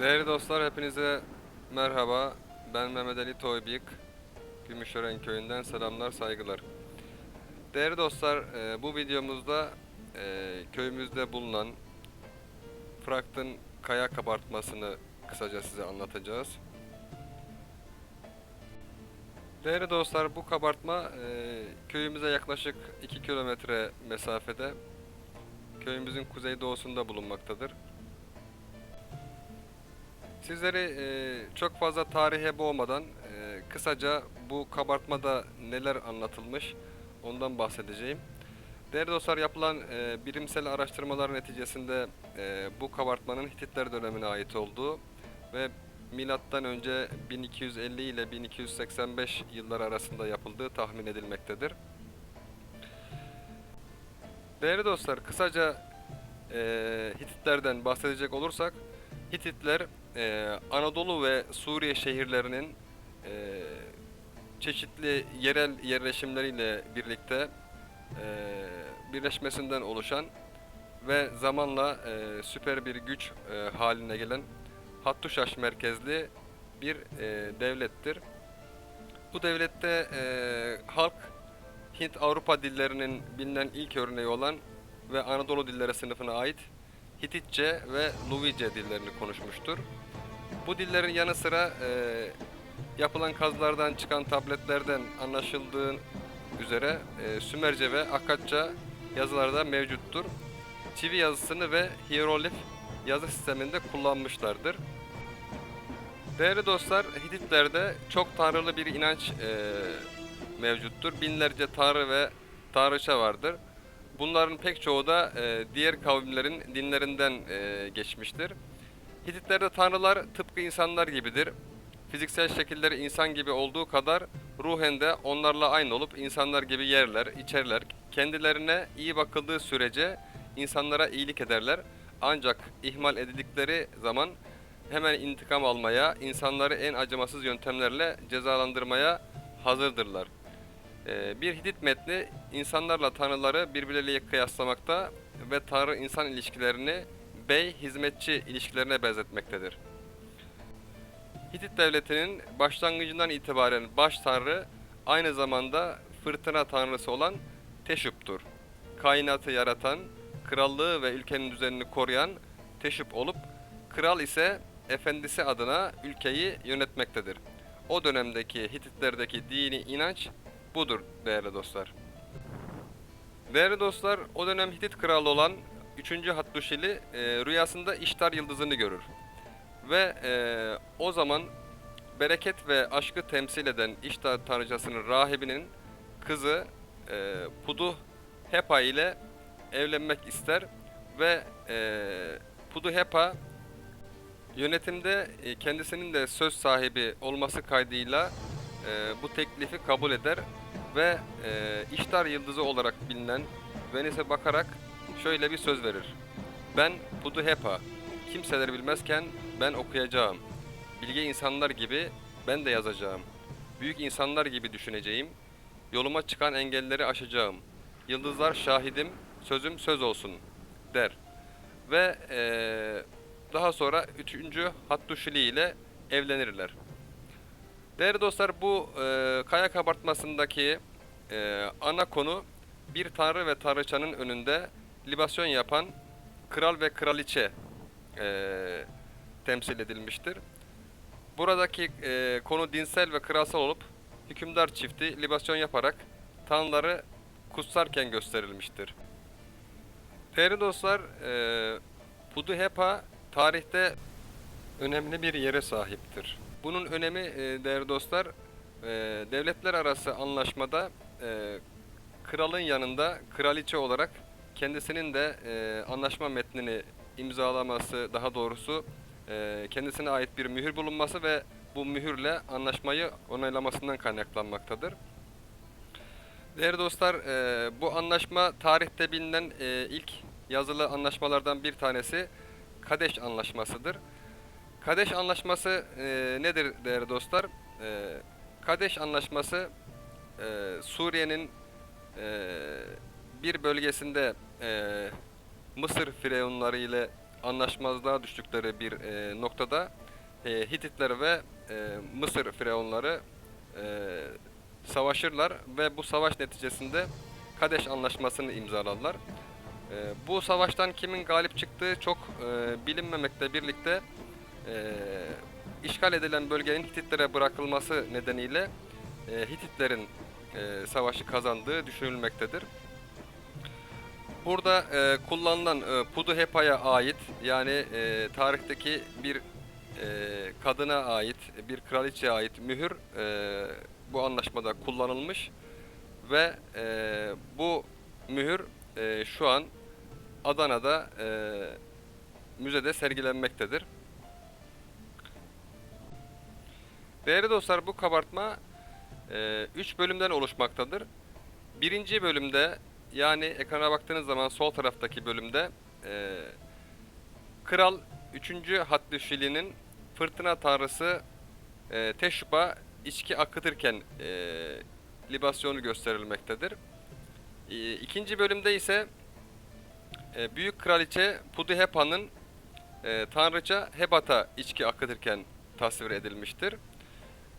Değerli dostlar hepinize merhaba. Ben Mehmet Ali Toybik. Gümüşören köyünden selamlar, saygılar. Değerli dostlar, e, bu videomuzda e, köyümüzde bulunan Frakt'ın kaya kabartmasını kısaca size anlatacağız. Değerli dostlar, bu kabartma e, köyümüze yaklaşık 2 kilometre mesafede köyümüzün kuzeydoğusunda bulunmaktadır. Sizleri e, çok fazla tarihe boğmadan e, kısaca bu kabartmada neler anlatılmış ondan bahsedeceğim. Değerli dostlar yapılan e, bilimsel araştırmalar neticesinde e, bu kabartmanın Hititler dönemine ait olduğu ve milattan önce 1250 ile 1285 yıllar arasında yapıldığı tahmin edilmektedir. Değerli dostlar kısaca e, Hititlerden bahsedecek olursak Hititler e, Anadolu ve Suriye şehirlerinin e, çeşitli yerel yerleşimleriyle birlikte e, birleşmesinden oluşan ve zamanla e, süper bir güç e, haline gelen Hattuşaş merkezli bir e, devlettir. Bu devlette e, halk Hint-Avrupa dillerinin bilinen ilk örneği olan ve Anadolu dilleri sınıfına ait Hititçe ve Luvice dillerini konuşmuştur. Bu dillerin yanı sıra e, yapılan kazılardan çıkan tabletlerden anlaşıldığı üzere e, Sümerce ve Akkadça yazılarda mevcuttur. Çivi yazısını ve hieroglif yazı sisteminde kullanmışlardır. Değerli dostlar, Hititlerde çok tanrılı bir inanç e, mevcuttur. Binlerce tanrı ve tanrıça vardır. Bunların pek çoğu da e, diğer kavimlerin dinlerinden e, geçmiştir. Hititlerde tanrılar tıpkı insanlar gibidir. Fiziksel şekilleri insan gibi olduğu kadar ruhen de onlarla aynı olup insanlar gibi yerler, içerler. Kendilerine iyi bakıldığı sürece insanlara iyilik ederler. Ancak ihmal edildikleri zaman hemen intikam almaya, insanları en acımasız yöntemlerle cezalandırmaya hazırdırlar. Ee, Bir Hitit metni insanlarla tanrıları birbirleriyle kıyaslamakta ve tanrı-insan ilişkilerini bey-hizmetçi ilişkilerine benzetmektedir. Hitit devletinin başlangıcından itibaren baş tanrı aynı zamanda fırtına tanrısı olan Teşup'tur. Kainatı yaratan, krallığı ve ülkenin düzenini koruyan Teşup olup, kral ise efendisi adına ülkeyi yönetmektedir. O dönemdeki Hititlerdeki dini inanç budur değerli dostlar. Değerli dostlar, o dönem Hitit kralı olan 3. Hattuşili e, rüyasında İştar yıldızını görür. Ve e, o zaman bereket ve aşkı temsil eden İştar tanrıçasının rahibinin kızı e, Pudu Hepa ile evlenmek ister ve e, Pudu Hepa yönetimde e, kendisinin de söz sahibi olması kaydıyla e, bu teklifi kabul eder ve e, İştar yıldızı olarak bilinen Venüs'e bakarak şöyle bir söz verir. Ben Pudu Hepa, kimseler bilmezken ben okuyacağım. Bilge insanlar gibi ben de yazacağım. Büyük insanlar gibi düşüneceğim. Yoluma çıkan engelleri aşacağım. Yıldızlar şahidim, sözüm söz olsun der. Ve eee, daha sonra 3. Hattuşili ile evlenirler. Değerli dostlar bu eee, kaya kabartmasındaki eee, ana konu bir tanrı ve tanrıçanın önünde libasyon yapan kral ve kraliçe eee, temsil edilmiştir. Buradaki eee, konu dinsel ve kralsal olup hükümdar çifti libasyon yaparak tanrıları kutsarken gösterilmiştir. Değerli dostlar, eee Pudu Hepa tarihte önemli bir yere sahiptir. Bunun önemi eee, değerli dostlar, eee, devletler arası anlaşmada eee, kralın yanında kraliçe olarak kendisinin de eee, anlaşma metnini imzalaması, daha doğrusu eee, kendisine ait bir mühür bulunması ve bu mühürle anlaşmayı onaylamasından kaynaklanmaktadır. Değerli dostlar, eee, bu anlaşma tarihte bilinen eee, ilk yazılı anlaşmalardan bir tanesi Kadeş Anlaşması'dır. Kadeş Anlaşması eee, nedir değerli dostlar? Eee, Kadeş Anlaşması eee, Suriye'nin eee, bir bölgesinde eee, Mısır firavunları ile anlaşmazlığa düştükleri bir e, noktada e, Hititler ve e, Mısır firavunları e, savaşırlar ve bu savaş neticesinde Kadeş Anlaşması'nı imzaladılar. E, bu savaştan kimin galip çıktığı çok e, bilinmemekle birlikte e, işgal edilen bölgenin Hititlere bırakılması nedeniyle e, Hititlerin e, savaşı kazandığı düşünülmektedir. Burada e, kullanılan e, Puduhepa'ya ait yani e, tarihteki bir e, kadına ait, bir kraliçeye ait mühür e, bu anlaşmada kullanılmış ve e, bu mühür e, şu an Adana'da e, müzede sergilenmektedir. Değerli dostlar bu kabartma 3 bölümden oluşmaktadır. Birinci bölümde yani ekrana baktığınız zaman sol taraftaki bölümde e, Kral 3. Haddüşili'nin fırtına tanrısı e, Teşuba içki akıtırken e, libasyonu gösterilmektedir. E, ikinci bölümde ise e, Büyük Kraliçe Puduhepa'nın e, tanrıça Hebat'a içki akıtırken tasvir edilmiştir.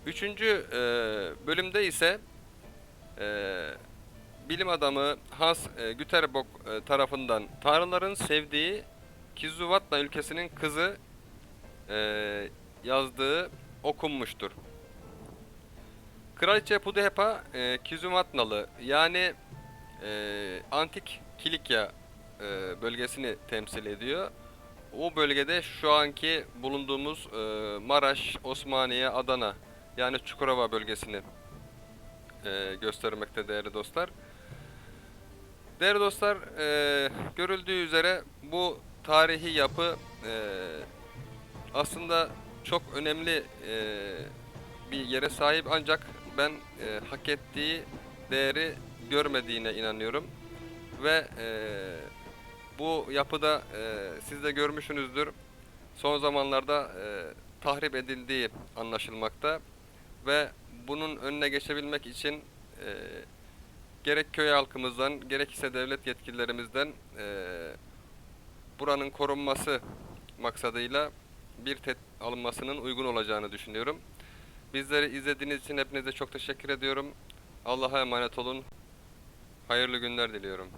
Üçüncü e, bölümde ise e, bilim adamı Hans e, Güterbock e, tarafından tanrıların sevdiği Kizuvatna ülkesinin kızı e, yazdığı okunmuştur. Kraliçe Puduhepa e, Kizuvatnalı yani e, antik Kilikya e, bölgesini temsil ediyor. O bölgede şu anki bulunduğumuz e, Maraş, Osmaniye, Adana yani Çukurova bölgesini e, göstermekte değerli dostlar. Değerli dostlar, e, görüldüğü üzere bu tarihi yapı e, aslında çok önemli e, bir yere sahip. Ancak ben e, hak ettiği değeri görmediğine inanıyorum. Ve e, bu yapıda e, siz de görmüşsünüzdür. Son zamanlarda e, tahrip edildiği anlaşılmakta. Ve bunun önüne geçebilmek için e, gerek köy halkımızdan gerekse devlet yetkililerimizden e, buranın korunması maksadıyla bir tet alınmasının uygun olacağını düşünüyorum. Bizleri izlediğiniz için hepinize çok teşekkür ediyorum. Allah'a emanet olun. Hayırlı günler diliyorum.